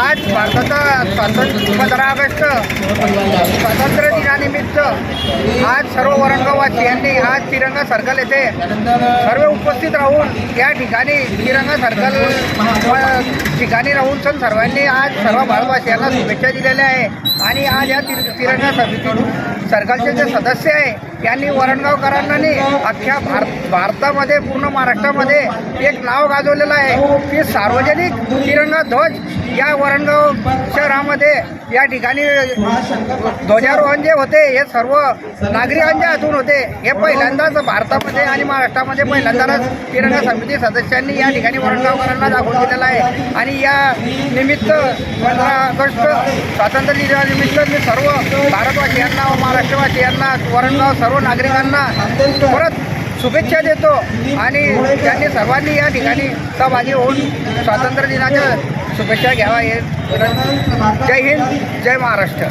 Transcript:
आज भारताचा स्वातंत्र्य पंधरा ऑगस्ट स्वातंत्र्य दिनानिमित्त आज सर्व वरंगवासियांनी आज तिरंगा सर्कल येथे सर्व उपस्थित राहून या ठिकाणी तिरंगा सर्कल ठिकाणी राहून सण सर्वांनी आज सर्व भारतवासियांना शुभेच्छा दिलेल्या आहे. आणि आज या तिर तिरंगा सर्कलचे जे सदस्य आहे यांनी वरणगावकरांनी अख्ख्या भारत भारतामध्ये पूर्ण महाराष्ट्रामध्ये एक नाव गाजवलेलं आहे. की सार्वजनिक तिरंगा ध्वज या वरणगाव शहरामध्ये या ठिकाणी ध्वजारोहण जे होते हे सर्व नागरिकांच्या हातून होते. हे पहिल्यांदाच भारतामध्ये आणि महाराष्ट्रामध्ये पहिल्यांदाच तिरंगा समिती सदस्यांनी या ठिकाणी वरणगावकरांना दाखवून दिलेला आहे. आणि या निमित्त पंधरा ऑगस्ट स्वातंत्र्य दिनानिमित्त मी सर्व भारतवासियांना व महाराष्ट्रवासियांना वरणगाव सर्व नागरिकांना परत शुभेच्छा देतो आणि त्यांनी सर्वांनी या ठिकाणी सहभागी होऊन स्वातंत्र्य दिनाच्या शुभेच्छा घ्यावा हे जय हिंद जय महाराष्ट्र.